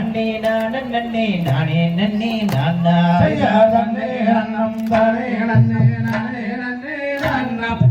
நன்னே நானே நன்னே நானே நன்னே நானா நன்னே அண்ணம் தானே நன்னே நானே நன்னே அண்ணம்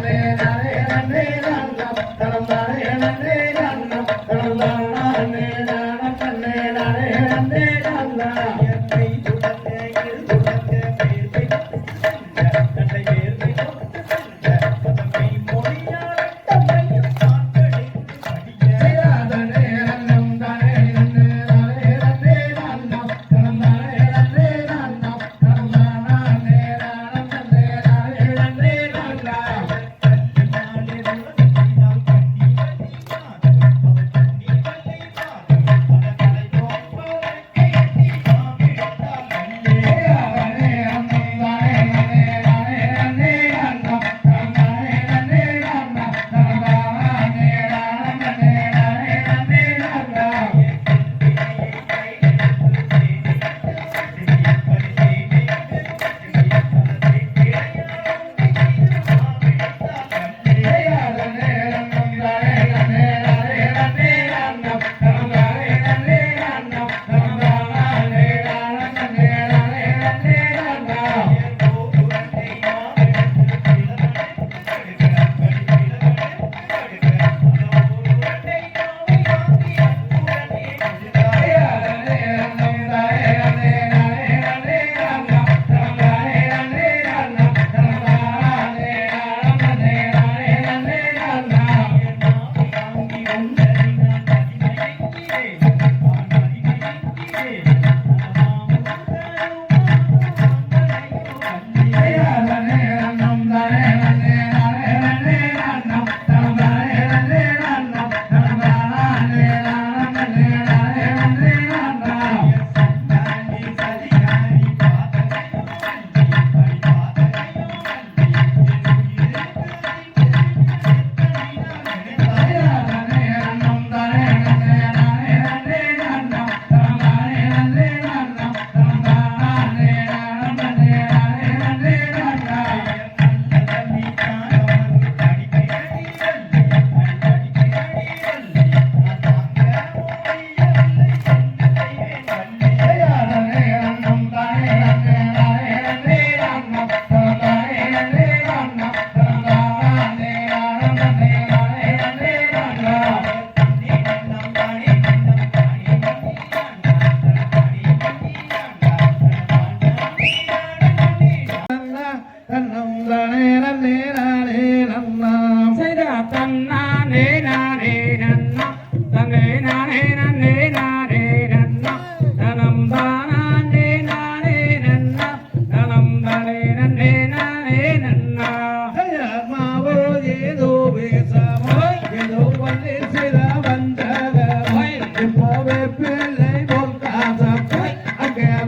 grande.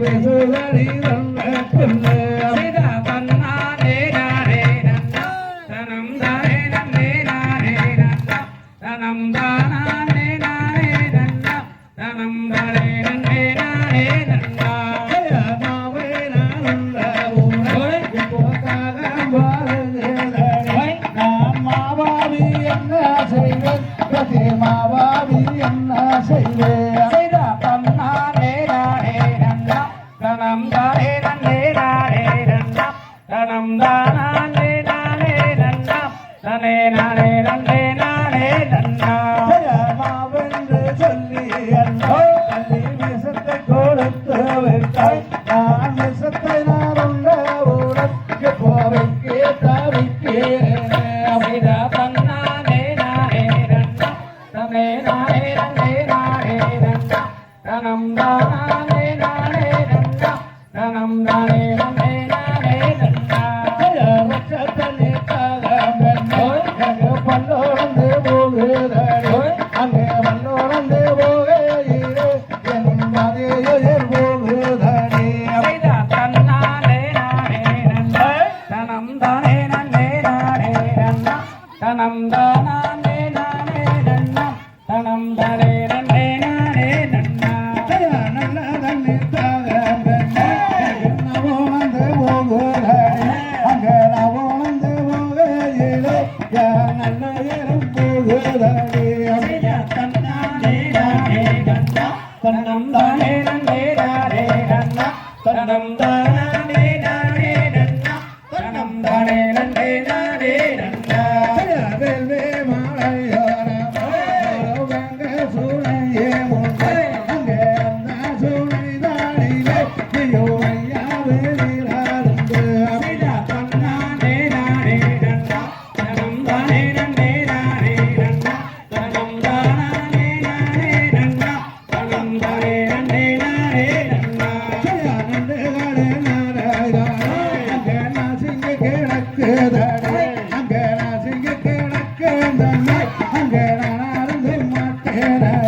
அங்கே விசுதடி வந்த நானே and தன்னை அங்கே நான் அருந்து மாட்டேன்